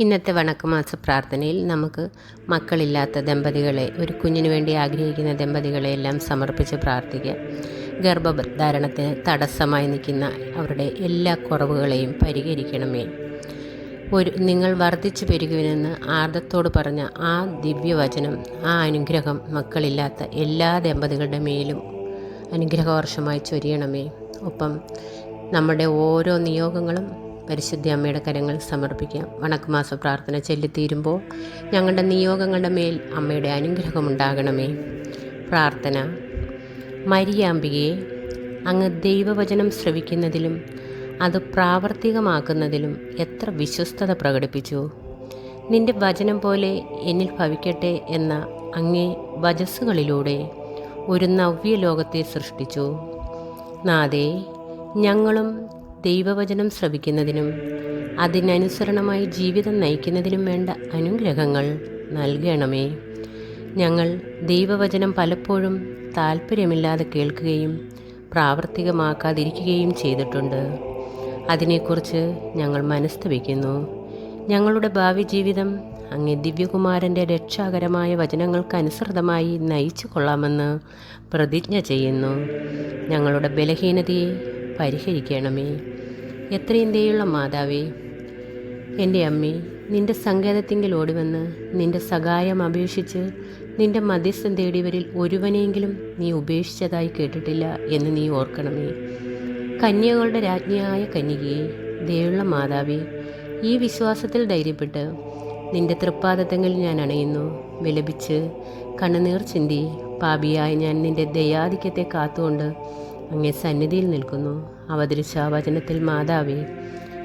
ഇന്നത്തെ വണക്കമാസ പ്രാർത്ഥനയിൽ നമുക്ക് മക്കളില്ലാത്ത ദമ്പതികളെ ഒരു കുഞ്ഞിനു വേണ്ടി ആഗ്രഹിക്കുന്ന ദമ്പതികളെ എല്ലാം സമർപ്പിച്ച് പ്രാർത്ഥിക്കാം. ഗർഭധാരണത്തിന് തടസ്സമായി നിൽക്കുന്ന അവരുടെ എല്ലാ കുറവുകളെയും പരിഹരിക്കണമേ. ഒരു നിങ്ങൾ വർദ്ധിച്ചു പെരുകുവിനെന്ന് ആർദ്രത്തോട് പറഞ്ഞ ആ ദിവ്യവചനം ആ അനുഗ്രഹം മക്കളില്ലാത്ത എല്ലാ ദമ്പതികളുടെ മേലും അനുഗ്രഹവർഷമായി ചൊരിയണമേ. ഒപ്പം നമ്മുടെ ഓരോ നിയോഗങ്ങളും പരിശുദ്ധ അമ്മയുടെ കരങ്ങൾ സമർപ്പിക്കാം. വണക്കുമാസ പ്രാർത്ഥന ചെല്ലിത്തീരുമ്പോൾ ഞങ്ങളുടെ നിയോഗങ്ങളുടെ മേൽ അമ്മയുടെ അനുഗ്രഹമുണ്ടാകണമേ പ്രാർത്ഥന. മരിയാമ്പികയെ അങ്ങ് ദൈവവചനം ശ്രവിക്കുന്നതിലും അത് പ്രാവർത്തികമാക്കുന്നതിലും എത്ര വിശ്വസ്തത പ്രകടിപ്പിച്ചു. നിന്റെ വചനം പോലെ എന്നിൽ ഭവിക്കട്ടെ എന്ന അങ്ങേ വജസ്സുകളിലൂടെ ഒരു നവ്യ ലോകത്തെ സൃഷ്ടിച്ചു. നാദേ ഞങ്ങളും ദൈവവചനം ശ്രവിക്കുന്നതിനും അതിനനുസരണമായി ജീവിതം നയിക്കുന്നതിനും വേണ്ട അനുഗ്രഹങ്ങൾ നൽകണമേ. ഞങ്ങൾ ദൈവവചനം പലപ്പോഴും താല്പര്യമില്ലാതെ കേൾക്കുകയും പ്രാവർത്തികമാക്കാതിരിക്കുകയും ചെയ്തിട്ടുണ്ട്. അതിനെക്കുറിച്ച് ഞങ്ങൾ മനസ്തപിക്കുന്നു ഞങ്ങളുടെ ഭാവി ജീവിതം അങ്ങേ ദിവ്യകുമാരന്റെ രക്ഷാകരമായ വചനങ്ങൾക്ക് അനുസൃതമായി നയിച്ചു കൊള്ളാമെന്ന് പ്രതിജ്ഞ ചെയ്യുന്നു. ഞങ്ങളുടെ ബലഹീനതയെ പരിഹരിക്കണമേ. എത്രയും ദയുള്ള മാതാവേ എന്റെ അമ്മേ നിന്റെ സങ്കേതത്തിങ്കിൽ ഓടിവന്ന് നിന്റെ സഹായം അപേക്ഷിച്ച് നിന്റെ മധ്യസ്ഥം തേടിയവരിൽ ഒരുവനെങ്കിലും നീ ഉപേക്ഷിച്ചതായി കേട്ടിട്ടില്ല എന്ന് നീ ഓർക്കണമേ. കന്യകളുടെ രാജ്ഞിയായ കന്യകയെ ദയുള്ള മാതാവേ ഈ വിശ്വാസത്തിൽ ധൈര്യപ്പെട്ട് നിന്റെ തൃപ്പാദത്തെങ്കിൽ ഞാൻ അണയുന്നു. വിലപിച്ച് കണ്ണുനീർ ചിന്തി പാപിയായി ഞാൻ നിന്റെ ദയാധിക്യത്തെ കാത്തുകൊണ്ട് അങ്ങേ സന്നിധിയിൽ നിൽക്കുന്നു. അവതരിച്ച വചനത്തിൽ മാതാവേ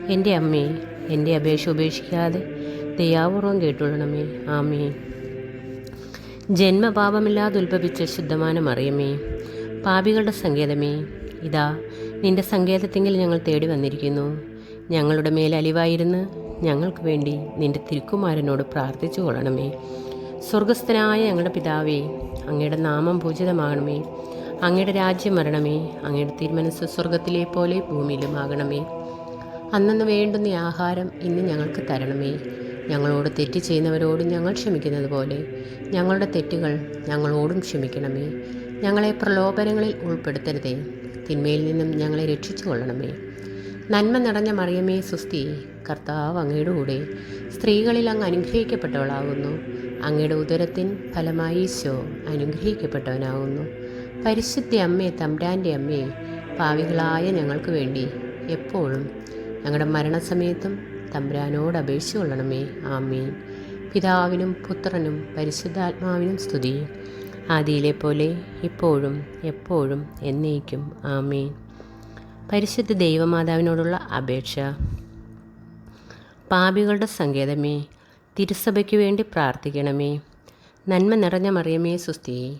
എന്റെ അമ്മേ എന്റെ അപേക്ഷ ഉപേക്ഷിക്കാതെ ദയാപൂർവം കേട്ടുകൊള്ളണമേ. ആമേ ജന്മപാപമില്ലാതെ ഉത്ഭവിച്ച ശുദ്ധമാനം മറിയമേ പാപികളുടെ സങ്കേതമേ ഇതാ നിന്റെ സങ്കേതത്തെങ്കിൽ ഞങ്ങൾ തേടി വന്നിരിക്കുന്നു. ഞങ്ങളുടെ മേൽ അലിവായിരുന്ന് ഞങ്ങൾക്ക് വേണ്ടി നിന്റെ തിരുക്കുമാരനോട് പ്രാർത്ഥിച്ചു കൊള്ളണമേ. സ്വർഗസ്ഥനായ ഞങ്ങളുടെ പിതാവേ അങ്ങയുടെ നാമം പൂജിതമാകണമേ. അങ്ങയുടെ രാജ്യം വരണമേ. അങ്ങയുടെ തിരുമനസ് സ്വർഗത്തിലെ പോലെ ഭൂമിയിലുമാകണമേ. അന്നന്ന് വേണ്ടുന്ന ആഹാരം ഇന്ന് ഞങ്ങൾക്ക് തരണമേ. ഞങ്ങളോട് തെറ്റ് ചെയ്യുന്നവരോടും ഞങ്ങൾ ക്ഷമിക്കുന്നത് പോലെ ഞങ്ങളുടെ തെറ്റുകൾ ഞങ്ങളോടും ക്ഷമിക്കണമേ. ഞങ്ങളെ പ്രലോഭനങ്ങളിൽ ഉൾപ്പെടുത്തരുതേ. തിന്മയിൽ നിന്നും ഞങ്ങളെ രക്ഷിച്ചു കൊള്ളണമേ നന്മ നിറഞ്ഞ മറിയമേ സുസ്തി കർത്താവ് അങ്ങയുടെ കൂടെ സ്ത്രീകളിൽ അങ്ങ് അനുഗ്രഹിക്കപ്പെട്ടവളാകുന്നു. അങ്ങയുടെ ഉദരത്തിൻ ഫലമായി ഈശോ അനുഗ്രഹിക്കപ്പെട്ടവനാകുന്നു. പരിശുദ്ധ അമ്മയെ തമ്പ്രാന്റെ അമ്മയെ പാവികളായ ഞങ്ങൾക്ക് വേണ്ടി എപ്പോഴും ഞങ്ങളുടെ മരണസമയത്തും തമ്പ്രാനോട് അപേക്ഷിച്ചു കൊള്ളണമേ. ആമീൻ. പിതാവിനും പുത്രനും പരിശുദ്ധാത്മാവിനും സ്തുതി. ആദിയിലെ പോലെ ഇപ്പോഴും എപ്പോഴും എന്നേക്കും. ആമീൻ. പരിശുദ്ധ ദൈവമാതാവിനോടുള്ള അപേക്ഷ. പാപികളുടെ സങ്കേതമേ തിരുസഭയ്ക്ക് വേണ്ടി പ്രാർത്ഥിക്കണമേ. നന്മ നിറഞ്ഞ മറിയമേ സുസ്തി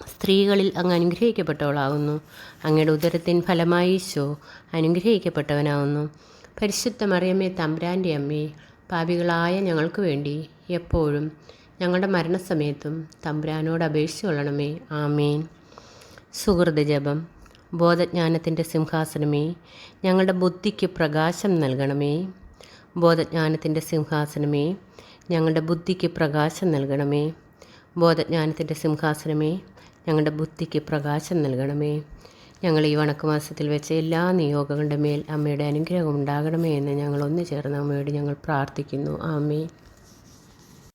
സ്ത്രീകളിൽ അങ്ങ് അനുഗ്രഹിക്കപ്പെട്ടവളാകുന്നു. അങ്ങയുടെ ഉദരത്തിൻ ഫലമായി ഈശോ അനുഗ്രഹിക്കപ്പെട്ടവനാകുന്നു പരിശുദ്ധ മറിയമ്മേ തമ്പ്രാന്റെ അമ്മേ പാപികളായ ഞങ്ങൾക്ക് വേണ്ടി എപ്പോഴും ഞങ്ങളുടെ മരണസമയത്തും തമ്പ്രാനോട് അപേക്ഷിച്ചു കൊള്ളണമേ. ആമേൻ. സുഹൃത ജപം. ബോധജ്ഞാനത്തിന്റെ സിംഹാസനമേ ഞങ്ങളുടെ ബുദ്ധിക്ക് പ്രകാശം നൽകണമേ. ബോധജ്ഞാനത്തിന്റെ സിംഹാസനമേ ഞങ്ങളുടെ ബുദ്ധിക്ക് പ്രകാശം നൽകണമേ. ബോധജ്ഞാനത്തിന്റെ സിംഹാസനമേ ഞങ്ങളുടെ ബുദ്ധിക്ക് പ്രകാശം നൽകണമേ. ഞങ്ങൾ ഈ വണക്കമാസത്തിൽ വെച്ച എല്ലാ നിയോഗങ്ങളുടെ മേൽ അമ്മയുടെ അനുഗ്രഹം ഉണ്ടാകണമേ എന്ന് ഞങ്ങൾ ഒന്നു ചേർന്ന് അമ്മയോട് ഞങ്ങൾ പ്രാർത്ഥിക്കുന്നു. ആമേ